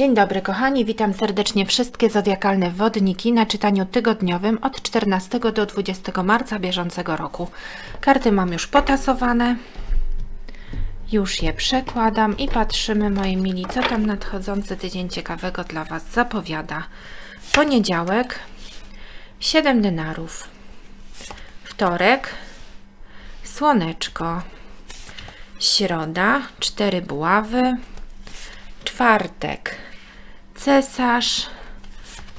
Dzień dobry kochani, witam serdecznie wszystkie zodiakalne wodniki na czytaniu tygodniowym od 14 do 20 marca bieżącego roku. Karty mam już potasowane. Już je przekładam i patrzymy, moi mili, co tam nadchodzący tydzień ciekawego dla Was zapowiada. Poniedziałek 7 denarów. Wtorek słoneczko. Środa 4 buławy. Czwartek cesarz.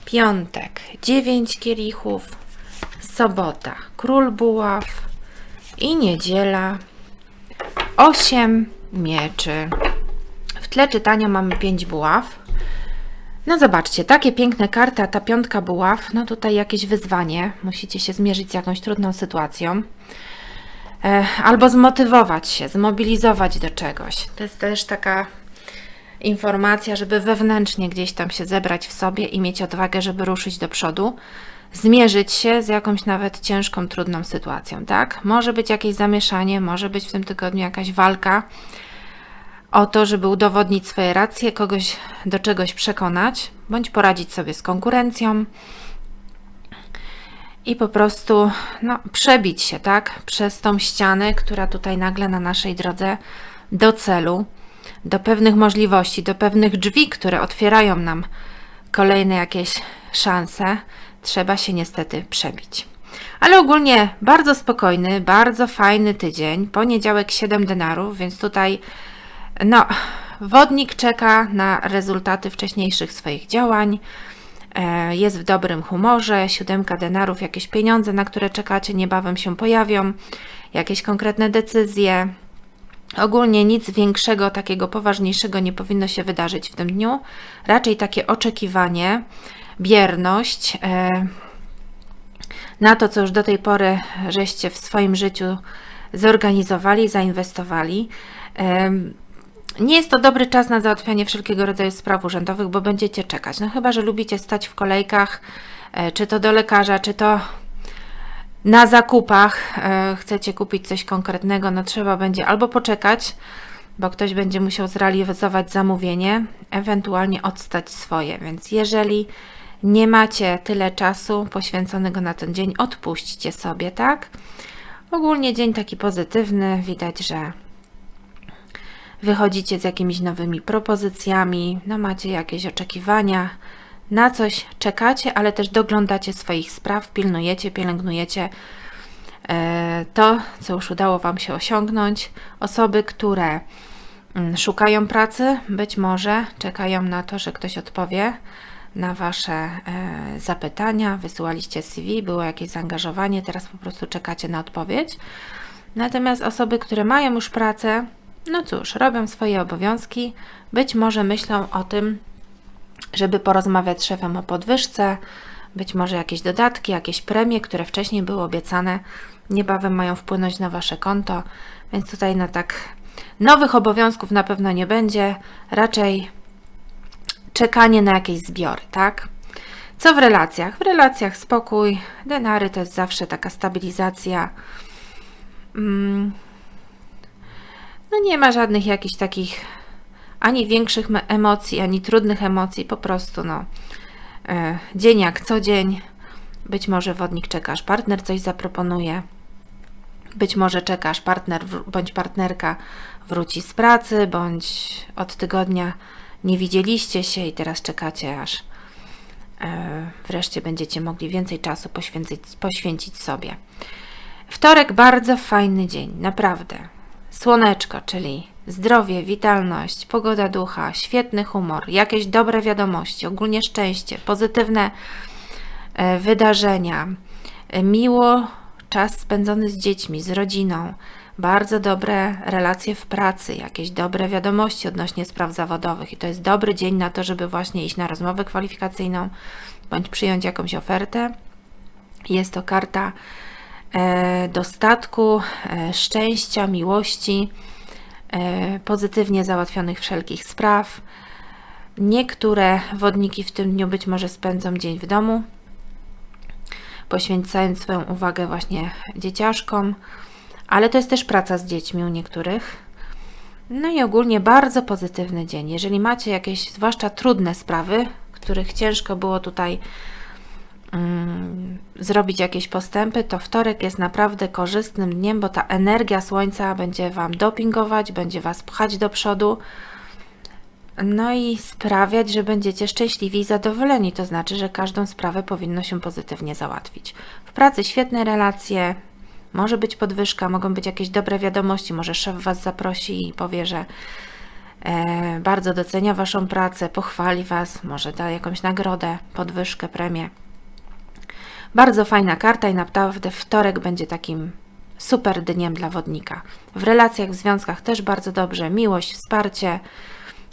Piątek 9 kielichów. Sobota król buław. I niedziela 8 mieczy. W tle czytania mamy 5 buław. No zobaczcie, takie piękne karty, a ta piątka buław, no tutaj jakieś wyzwanie. Musicie się zmierzyć z jakąś trudną sytuacją. E, albo zmotywować się, zmobilizować do czegoś. To jest też taka informacja, żeby wewnętrznie gdzieś tam się zebrać w sobie i mieć odwagę, żeby ruszyć do przodu, zmierzyć się z jakąś nawet ciężką, trudną sytuacją, tak? Może być jakieś zamieszanie, może być w tym tygodniu jakaś walka o to, żeby udowodnić swoje racje, kogoś do czegoś przekonać, bądź poradzić sobie z konkurencją i po prostu no, przebić się, tak? Przez tą ścianę, która tutaj nagle na naszej drodze do celu do pewnych możliwości, do pewnych drzwi, które otwierają nam kolejne jakieś szanse, trzeba się niestety przebić. Ale ogólnie bardzo spokojny, bardzo fajny tydzień. Poniedziałek 7 denarów, więc tutaj no, wodnik czeka na rezultaty wcześniejszych swoich działań. E, jest w dobrym humorze, siódemka denarów, jakieś pieniądze, na które czekacie, niebawem się pojawią, jakieś konkretne decyzje, Ogólnie nic większego, takiego poważniejszego nie powinno się wydarzyć w tym dniu. Raczej takie oczekiwanie, bierność e, na to, co już do tej pory żeście w swoim życiu zorganizowali, zainwestowali. E, nie jest to dobry czas na załatwianie wszelkiego rodzaju spraw urzędowych, bo będziecie czekać. No chyba, że lubicie stać w kolejkach, e, czy to do lekarza, czy to na zakupach e, chcecie kupić coś konkretnego, no trzeba będzie albo poczekać, bo ktoś będzie musiał zrealizować zamówienie, ewentualnie odstać swoje. Więc jeżeli nie macie tyle czasu poświęconego na ten dzień, odpuśćcie sobie, tak? Ogólnie dzień taki pozytywny, widać, że wychodzicie z jakimiś nowymi propozycjami, no macie jakieś oczekiwania, na coś czekacie, ale też doglądacie swoich spraw, pilnujecie, pielęgnujecie e, to, co już udało Wam się osiągnąć. Osoby, które mm, szukają pracy, być może czekają na to, że ktoś odpowie na Wasze e, zapytania, wysyłaliście CV, było jakieś zaangażowanie, teraz po prostu czekacie na odpowiedź. Natomiast osoby, które mają już pracę, no cóż, robią swoje obowiązki, być może myślą o tym, żeby porozmawiać z szefem o podwyżce, być może jakieś dodatki, jakieś premie, które wcześniej były obiecane, niebawem mają wpłynąć na Wasze konto, więc tutaj na tak nowych obowiązków na pewno nie będzie, raczej czekanie na jakieś zbiory, tak? Co w relacjach? W relacjach spokój, denary to jest zawsze taka stabilizacja. Mm. No nie ma żadnych jakichś takich ani większych emocji, ani trudnych emocji, po prostu no, e, dzień jak co dzień. Być może wodnik czekasz, partner coś zaproponuje. Być może czekasz, partner bądź partnerka wróci z pracy, bądź od tygodnia nie widzieliście się i teraz czekacie, aż e, wreszcie będziecie mogli więcej czasu poświęcić, poświęcić sobie. Wtorek bardzo fajny dzień, naprawdę. Słoneczko, czyli zdrowie, witalność, pogoda ducha, świetny humor, jakieś dobre wiadomości, ogólnie szczęście, pozytywne e, wydarzenia, e, miło czas spędzony z dziećmi, z rodziną, bardzo dobre relacje w pracy, jakieś dobre wiadomości odnośnie spraw zawodowych i to jest dobry dzień na to, żeby właśnie iść na rozmowę kwalifikacyjną bądź przyjąć jakąś ofertę. Jest to karta e, dostatku, szczęścia, miłości, pozytywnie załatwionych wszelkich spraw. Niektóre wodniki w tym dniu być może spędzą dzień w domu, poświęcając swoją uwagę właśnie dzieciaszkom, ale to jest też praca z dziećmi u niektórych. No i ogólnie bardzo pozytywny dzień. Jeżeli macie jakieś, zwłaszcza trudne sprawy, których ciężko było tutaj zrobić jakieś postępy, to wtorek jest naprawdę korzystnym dniem, bo ta energia słońca będzie Wam dopingować, będzie Was pchać do przodu. No i sprawiać, że będziecie szczęśliwi i zadowoleni. To znaczy, że każdą sprawę powinno się pozytywnie załatwić. W pracy świetne relacje, może być podwyżka, mogą być jakieś dobre wiadomości, może szef Was zaprosi i powie, że e, bardzo docenia Waszą pracę, pochwali Was, może da jakąś nagrodę, podwyżkę, premię. Bardzo fajna karta i naprawdę wtorek będzie takim super dniem dla wodnika. W relacjach, w związkach też bardzo dobrze, miłość, wsparcie.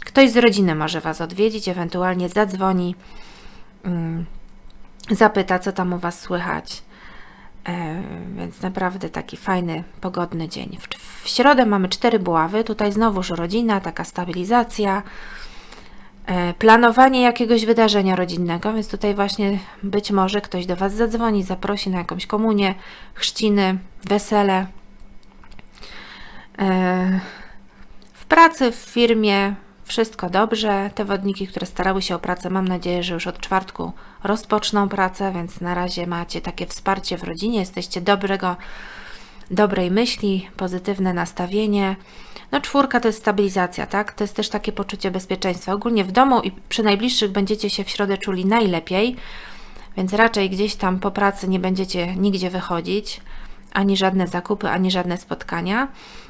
Ktoś z rodziny może Was odwiedzić, ewentualnie zadzwoni, mm, zapyta, co tam u Was słychać. E, więc naprawdę taki fajny, pogodny dzień. W, środę mamy cztery buławy, tutaj znowuż rodzina, taka stabilizacja, planowanie jakiegoś wydarzenia rodzinnego, więc tutaj właśnie być może ktoś do Was zadzwoni, zaprosi na jakąś komunię, chrzciny, wesele. E, w pracy, w firmie wszystko dobrze. Te wodniki, które starały się o pracę, mam nadzieję, że już od czwartku rozpoczną pracę, więc na razie macie takie wsparcie w rodzinie, jesteście dobrego, dobrej myśli, pozytywne nastawienie. No czwórka to jest stabilizacja, tak? To jest też takie poczucie bezpieczeństwa. Ogólnie w domu i przy najbliższych będziecie się w środę czuli najlepiej, więc raczej gdzieś tam po pracy nie będziecie nigdzie wychodzić, ani żadne zakupy, ani żadne spotkania.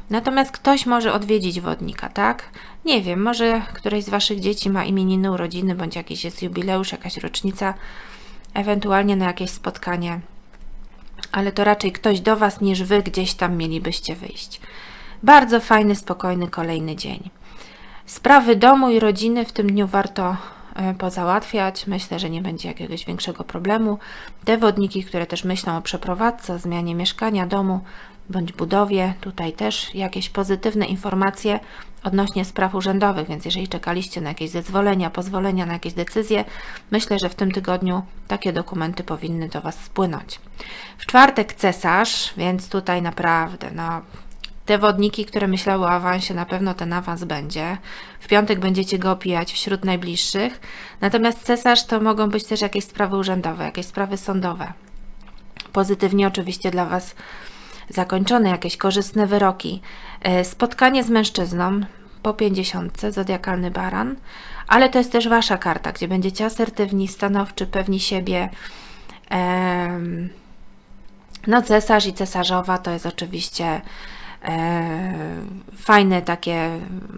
Natomiast ktoś może odwiedzić wodnika, tak? Nie wiem, może któreś z Waszych dzieci ma imieniny, urodziny, bądź jakiś jest jubileusz, jakaś rocznica, ewentualnie na jakieś spotkanie. Ale to raczej ktoś do Was niż Wy gdzieś tam mielibyście wyjść. Bardzo fajny, spokojny kolejny dzień. Sprawy domu i rodziny w tym dniu warto e, pozałatwiać. Myślę, że nie będzie jakiegoś większego problemu. Te wodniki, które też myślą o przeprowadzce, o zmianie mieszkania, domu, bądź budowie. Tutaj też jakieś pozytywne informacje odnośnie spraw urzędowych, więc jeżeli czekaliście na jakieś zezwolenia, pozwolenia na jakieś decyzje, myślę, że w tym tygodniu takie dokumenty powinny do Was spłynąć. W czwartek cesarz, więc tutaj naprawdę, no, te wodniki, które myślały o awansie, na pewno ten awans będzie. W piątek będziecie go opijać wśród najbliższych. Natomiast cesarz to mogą być też jakieś sprawy urzędowe, jakieś sprawy sądowe. Pozytywnie oczywiście dla Was zakończone, jakieś korzystne wyroki, e, spotkanie z mężczyzną po 50, zodiakalny baran, ale to jest też Wasza karta, gdzie będziecie asertywni, stanowczy, pewni siebie. No, cesarz i cesarzowa to jest oczywiście e, fajne takie,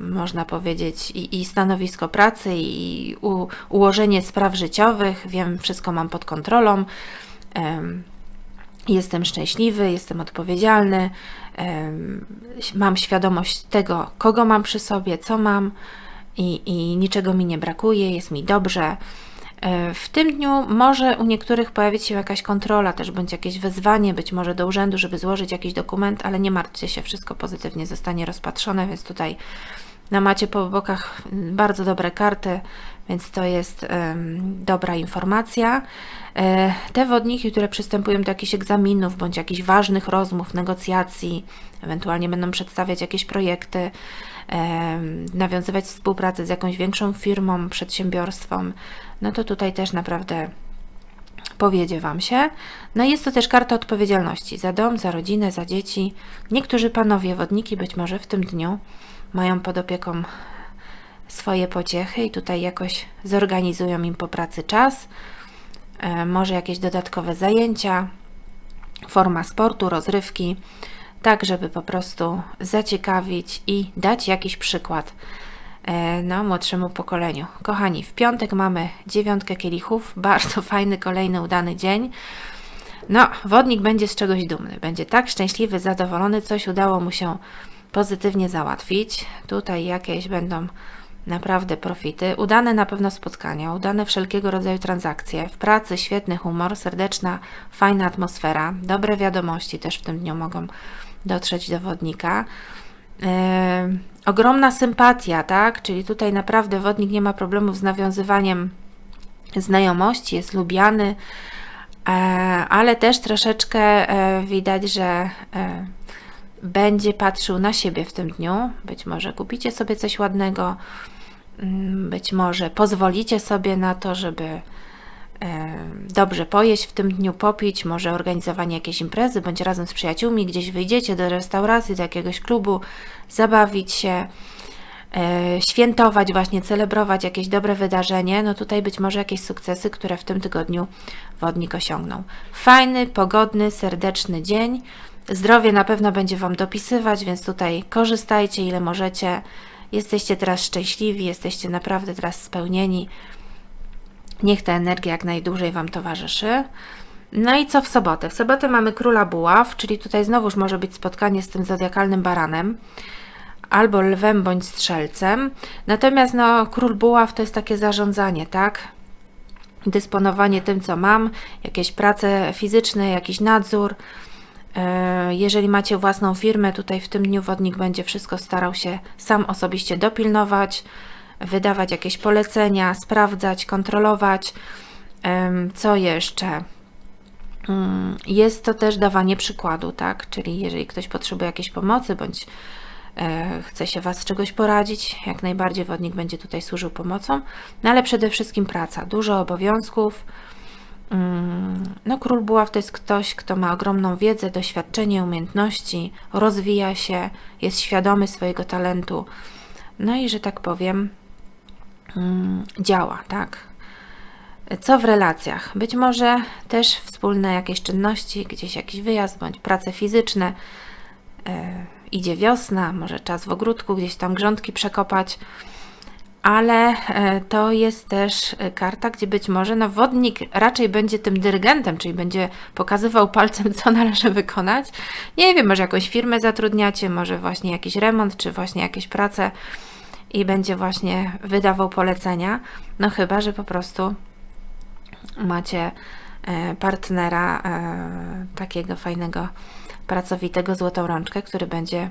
można powiedzieć, i, i stanowisko pracy, i u, ułożenie spraw życiowych. Wiem, wszystko mam pod kontrolą jestem szczęśliwy, jestem odpowiedzialny, mam świadomość tego, kogo mam przy sobie, co mam i, i niczego mi nie brakuje, jest mi dobrze. E, w tym dniu może u niektórych pojawić się jakaś kontrola, też bądź jakieś wezwanie, być może do urzędu, żeby złożyć jakiś dokument, ale nie martwcie się, wszystko pozytywnie zostanie rozpatrzone, więc tutaj no, macie po bokach bardzo dobre karty, więc to jest um, dobra informacja. E, te wodniki, które przystępują do jakichś egzaminów bądź jakichś ważnych rozmów, negocjacji, ewentualnie będą przedstawiać jakieś projekty, e, nawiązywać współpracę z jakąś większą firmą, przedsiębiorstwem, no to tutaj też naprawdę powiedzie Wam się. No jest to też karta odpowiedzialności za dom, za rodzinę, za dzieci. Niektórzy panowie wodniki być może w tym dniu mają pod opieką swoje pociechy i tutaj jakoś zorganizują im po pracy czas, e, może jakieś dodatkowe zajęcia, forma sportu, rozrywki, tak żeby po prostu zaciekawić i dać jakiś przykład e, no, młodszemu pokoleniu. Kochani, w piątek mamy dziewiątkę kielichów, bardzo fajny, kolejny udany dzień. No, wodnik będzie z czegoś dumny, będzie tak szczęśliwy, zadowolony, coś udało mu się pozytywnie załatwić. Tutaj jakieś będą naprawdę profity. Udane na pewno spotkania, udane wszelkiego rodzaju transakcje. W pracy świetny humor, serdeczna, fajna atmosfera. Dobre wiadomości też w tym dniu mogą dotrzeć do wodnika. Yy, ogromna sympatia, tak? Czyli tutaj naprawdę wodnik nie ma problemów z nawiązywaniem znajomości, jest lubiany, e, ale też troszeczkę e, widać, że e, będzie patrzył na siebie w tym dniu. Być może kupicie sobie coś ładnego, mm, być może pozwolicie sobie na to, żeby e, dobrze pojeść w tym dniu, popić, może organizowanie jakiejś imprezy, bądź razem z przyjaciółmi gdzieś wyjdziecie do restauracji, do jakiegoś klubu, zabawić się, e, świętować, właśnie celebrować jakieś dobre wydarzenie. No tutaj być może jakieś sukcesy, które w tym tygodniu wodnik osiągnął. Fajny, pogodny, serdeczny dzień. Zdrowie na pewno będzie Wam dopisywać, więc tutaj korzystajcie ile możecie. Jesteście teraz szczęśliwi, jesteście naprawdę teraz spełnieni. Niech ta energia jak najdłużej Wam towarzyszy. No i co w sobotę? W sobotę mamy króla buław, czyli tutaj znowuż może być spotkanie z tym zodiakalnym baranem albo lwem bądź strzelcem. Natomiast no, król buław to jest takie zarządzanie, tak? Dysponowanie tym, co mam, jakieś prace fizyczne, jakiś nadzór. E, jeżeli macie własną firmę, tutaj w tym dniu wodnik będzie wszystko starał się sam osobiście dopilnować, wydawać jakieś polecenia, sprawdzać, kontrolować. Co jeszcze? Mm, jest to też dawanie przykładu, tak? Czyli jeżeli ktoś potrzebuje jakiejś pomocy bądź e, chce się Was z czegoś poradzić, jak najbardziej wodnik będzie tutaj służył pomocą, no ale przede wszystkim praca, dużo obowiązków. Mm, no, król buław to jest ktoś, kto ma ogromną wiedzę, doświadczenie, umiejętności, rozwija się, jest świadomy swojego talentu. No i że tak powiem, mm, działa, tak? Co w relacjach? Być może też wspólne jakieś czynności, gdzieś jakiś wyjazd bądź prace fizyczne. E, idzie wiosna, może czas w ogródku gdzieś tam grządki przekopać, ale e, to jest też e, karta, gdzie być może no, wodnik raczej będzie tym dyrygentem, czyli będzie pokazywał palcem, co należy wykonać. Nie wiem, może jakąś firmę zatrudniacie, może właśnie jakiś remont, czy właśnie jakieś prace i będzie właśnie wydawał polecenia. No chyba, że po prostu macie e, partnera takiego fajnego pracowitego złotą rączkę, który będzie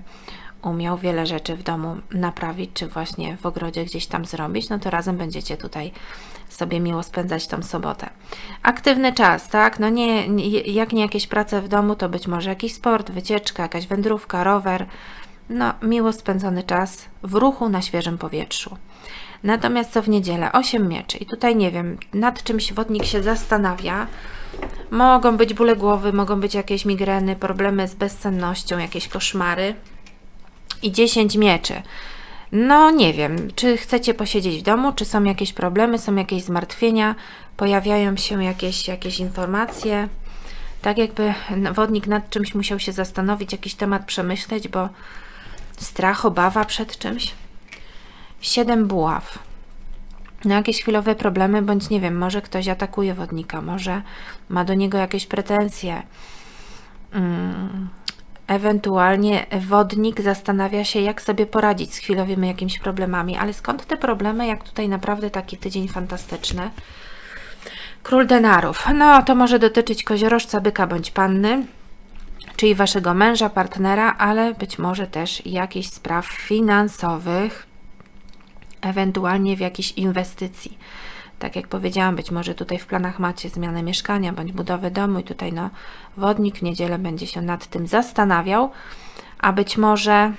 umiał wiele rzeczy w domu naprawić, czy właśnie w ogrodzie gdzieś tam zrobić, no to razem będziecie tutaj sobie miło spędzać tą sobotę. Aktywny czas, tak? No nie, jak nie jakieś prace w domu, to być może jakiś sport, wycieczka, jakaś wędrówka, rower. No, miło spędzony czas w ruchu na świeżym powietrzu. Natomiast co w niedzielę? 8 mieczy. I tutaj nie wiem, nad czymś wodnik się zastanawia, Mogą być bóle głowy, mogą być jakieś migreny, problemy z bezsennością, jakieś koszmary. I 10 mieczy. No nie wiem, czy chcecie posiedzieć w domu, czy są jakieś problemy, są jakieś zmartwienia, pojawiają się jakieś, jakieś informacje. Tak jakby wodnik nad czymś musiał się zastanowić, jakiś temat przemyśleć, bo strach, obawa przed czymś. Siedem buław na jakieś chwilowe problemy, bądź nie wiem, może ktoś atakuje wodnika, może ma do niego jakieś pretensje. Mm, ewentualnie wodnik zastanawia się, jak sobie poradzić z chwilowymi jakimiś problemami, ale skąd te problemy, jak tutaj naprawdę taki tydzień fantastyczny? Król denarów. No, to może dotyczyć koziorożca, byka bądź panny, czyli waszego męża, partnera, ale być może też jakichś spraw finansowych, ewentualnie w jakiejś inwestycji. Tak jak powiedziałam, być może tutaj w planach macie zmianę mieszkania bądź budowę domu i tutaj no, wodnik w niedzielę będzie się nad tym zastanawiał, a być może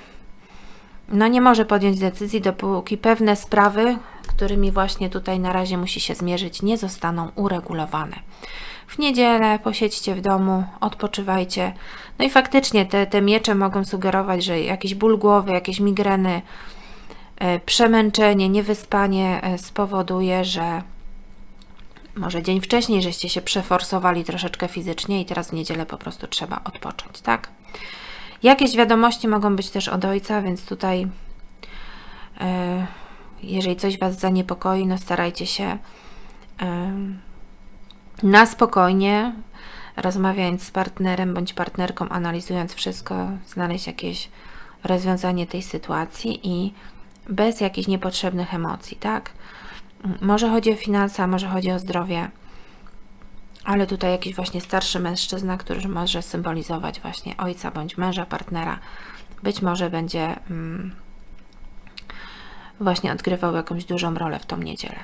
no nie może podjąć decyzji, dopóki pewne sprawy, którymi właśnie tutaj na razie musi się zmierzyć, nie zostaną uregulowane. W niedzielę posiedźcie w domu, odpoczywajcie. No i faktycznie te, te miecze mogą sugerować, że jakiś ból głowy, jakieś migreny, E, przemęczenie, niewyspanie e, spowoduje, że może dzień wcześniej, żeście się przeforsowali troszeczkę fizycznie i teraz w niedzielę po prostu trzeba odpocząć, tak? Jakieś wiadomości mogą być też od ojca, więc tutaj e, jeżeli coś Was zaniepokoi, no starajcie się na spokojnie, rozmawiając z partnerem bądź partnerką, analizując wszystko, znaleźć jakieś rozwiązanie tej sytuacji i bez jakichś niepotrzebnych emocji, tak? Może chodzi o finanse, może chodzi o zdrowie, ale tutaj jakiś właśnie starszy mężczyzna, który może symbolizować właśnie ojca bądź męża, partnera, być może będzie mm, właśnie odgrywał jakąś dużą rolę w tą niedzielę.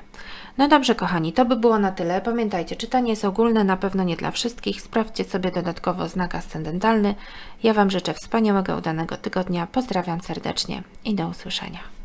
No dobrze, kochani, to by było na tyle. Pamiętajcie, czytanie jest ogólne, na pewno nie dla wszystkich. Sprawdźcie sobie dodatkowo znak ascendentalny. Ja Wam życzę wspaniałego, udanego tygodnia. Pozdrawiam serdecznie i do usłyszenia.